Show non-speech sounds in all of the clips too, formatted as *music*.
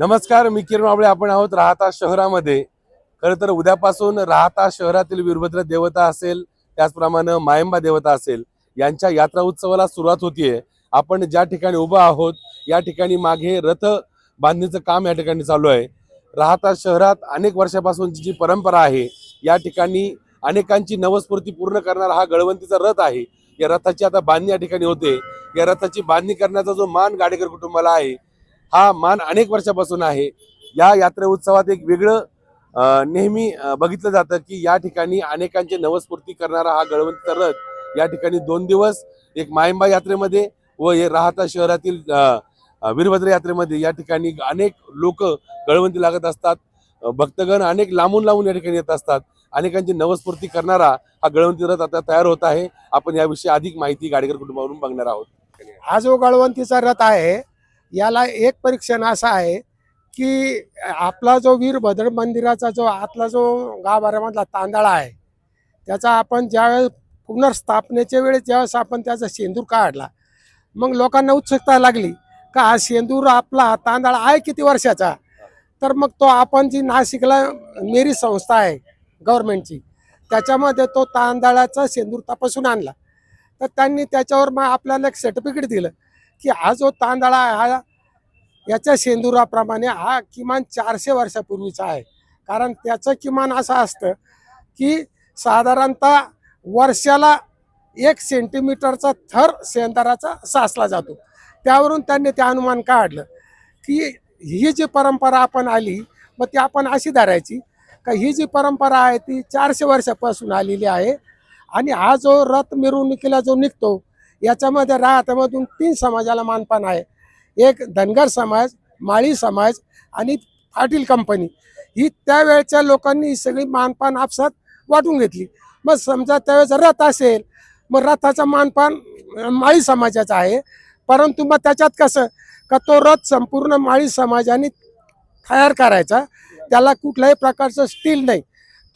नमस्कार मी किरण माबळे आपण आहोत राहता शहरामध्ये. खरं तर उद्यापासून राहता शहरातील वीरभद्र देवता असेल त्याचप्रमाणे मायंबा देवता असेल यांच्या यात्रा उत्सवाला सुरुवात होतीये. आपण ज्या ठिकाणी उभं आहोत या ठिकाणी मागे रथ बांधणीचं काम या ठिकाणी चालू आहे. राहता शहरात अनेक वर्षापासूनची जी परंपरा आहे या ठिकाणी अनेकांची नवस्फूर्ती पूर्ण करणारा हा गळवंतीचा रथ आहे. या रथाची आता बांधणी या ठिकाणी होते. या रथाची बांधणी करण्याचा जो मान गाडेकर कुटुंबाला आहे हा मान अनेक वर्षापासून आहे. या यात्रे उत्सवात एक वेगळं नेहमी बघितलं जातं की या ठिकाणी अनेकांची नवस्फूर्ती करणारा हा गळवंत रथ या ठिकाणी दोन दिवस एक मायंबा यात्रेमध्ये व हे राहता शहरातील वीरभद्र यात्रेमध्ये या ठिकाणी अनेक लोक गळवंती लागत असतात. भक्तगण अनेक लांबून लांबून या ठिकाणी येत असतात. अनेकांची नवस्फूर्ती करणारा हा गळवंती रथ आता तयार होत आहे. आपण याविषयी अधिक माहिती गाडीकर कुटुंबावरून बघणार आहोत. हा जो गळवंतीचा रथ आहे याला एक परीक्षण असं आहे की आपला जो वीरभद्र मंदिराचा जो आतला जो गाभाऱ्यामधला तांदळा आहे त्याचा आपण ज्यावेळेस पुनर्स्थापनेच्या वेळेस ज्यावेळेस आपण त्याचा शेंदूर काढला मग लोकांना उत्सुकता लागली का हा शेंदूर आपला तांदळा आहे किती वर्षाचा? तर मग तो आपण जी नाशिकला मेरी संस्था आहे गव्हर्नमेंटची त्याच्यामध्ये तो तांदळाचा शेंदूर तपासून आणला. तर त्यांनी त्याच्यावर मग आपल्याला एक सर्टिफिकेट दिलं. की हा जो तांदळा आहे हा याच्या सेंदुराप्रमाणे हा किमान चारशे वर्षापूर्वीचा आहे. कारण त्याचं किमान असं असतं की साधारणतः वर्षाला एक सेंटीमीटरचा थर शेंदाराचा साचला जातो. त्यावरून त्यांनी ते अनुमान काढलं की ही जी परंपरा आपण आली मग ती आपण अशी धरायची का ही जी परंपरा आहे ती चारशे वर्षापासून आलेली आहे आणि हा जो रथ मिरवणुकीला जो निघतो याच्यामध्ये राहत्यामधून तीन समाजाला मानपान आहे. एक धनगर समाज माळी समाज आणि पाटील कंपनी ही त्यावेळच्या लोकांनी ही सगळी मानपान आपसात वाटून घेतली. मग समजा त्यावेळेस रथ असेल मग रथाचा मानपान माळी समाजाचा आहे. परंतु मग त्याच्यात कसं का तो रथ संपूर्ण माळी समाजाने तयार करायचा? त्याला कुठल्याही प्रकारचं स्टील नाही.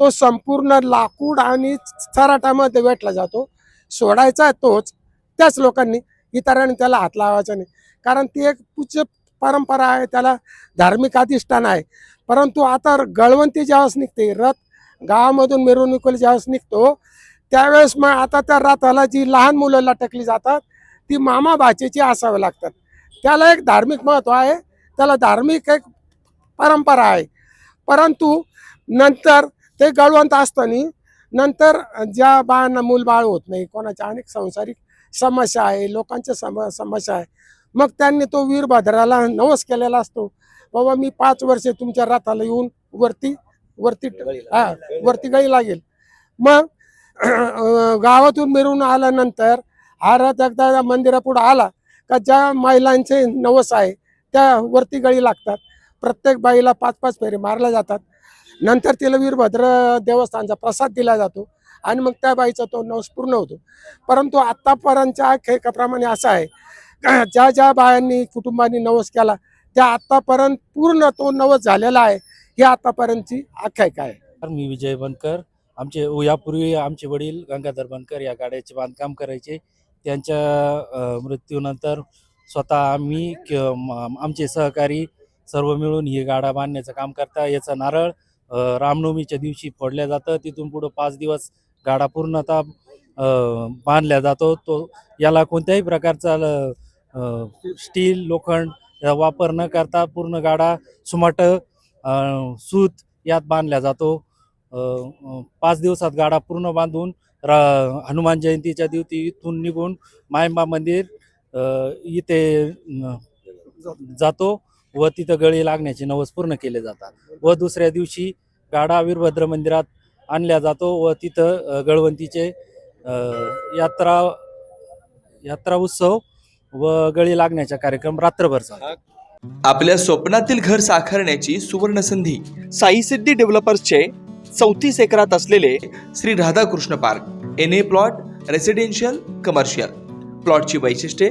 तो संपूर्ण लाकूड आणि चराटामध्ये वेटला जातो. सोडायचा तोच. त्याच लोकांनी इतरांनी त्याला हात लावायचा नाही. कारण ती एक पूज्य परंपरा आहे त्याला धार्मिक अधिष्ठान आहे. परंतु आता गळवंती ज्यावेळेस निघते रथ गावामधून मिरवणुकीला ज्यावेळेस निघतो त्यावेळेस मग आता त्या रथाला जी लहान मुलं लटकली जातात ती मामा भाचेची असावी लागतात. त्याला एक धार्मिक महत्त्व आहे त्याला धार्मिक एक परंपरा आहे. परंतु नंतर ते गळवंत असताना नंतर ज्या बाळांना मूलबाळ होत नाही कोणाच्या अनेक सांसारिक समस्या आहे लोकांच्या सम समस्या आहे मग त्यांनी तो वीरभद्राला नवस केलेला असतो. बाबा मी पाच वर्षे तुमच्या रथाला येऊन वरती वरती हा वरती गळी लागेल. मग गावातून मिळून आल्यानंतर हा रथ एकदा मंदिरापुढे आला का ज्या महिलांचे नवस आहे त्या वरती गळी लागतात. प्रत्येक बाईला पाच पाच फेरे मारल्या जातात. नंतर तिला वीरभद्र देवस्थानचा प्रसाद दिला जातो आणि मग त्या बाईचा तो नवस पूर्ण होतो. परंतु आत्तापर्यंतच्या आख्यायिकाप्रमाणे असं आहे *clears throat* ज्या ज्या बायांनी कुटुंबांनी नवस केला त्या आत्तापर्यंत पूर्ण तो नवस झालेला आहे ही आतापर्यंतची आख्यायिका आहे. तर मी विजय बनकर आमचे यापूर्वी आमचे वडील गंगाधर बनकर या गाड्याचे बांधकाम करायचे. त्यांच्या मृत्यूनंतर स्वतः आम्ही क- आमचे सहकारी सर्व मिळून ही गाडा बांधण्याचं काम करता. याचा नारळ रामनवमीच्या दिवशी फोडल्या जातं. तिथून पुढं पाच दिवस गाडा पूर्णतः बांधल्या जातो. तो याला कोणत्याही प्रकारचा ल- स्टील लोखंड वापर न करता पूर्ण गाडा सुमाट सूत यात बांधला जातो. पाच दिवसात गाडा पूर्ण बांधून रा हनुमान जयंतीच्या दिवशी इथून निघून मायंबा मंदिर इथे जातो. व तिथं गळी लागण्याचे नवस पूर्ण केले जातात. व दुसऱ्या दिवशी गाडा वीरभद्र मंदिरात आणल्या जातो व तिथं गळवंतीचे यात्रा यात्रा उत्सव व गळी लागण्याचा कार्यक्रम रात्रभर चालतो. आपल्या स्वप्नातील घर साकारण्याची सुवर्ण संधी साई सिद्धी डेव्हलपर्सचे चौतीस एकरात असलेले Shri Radhakrishna park N A plot residential commercial प्लॉटची वैशिष्ट्ये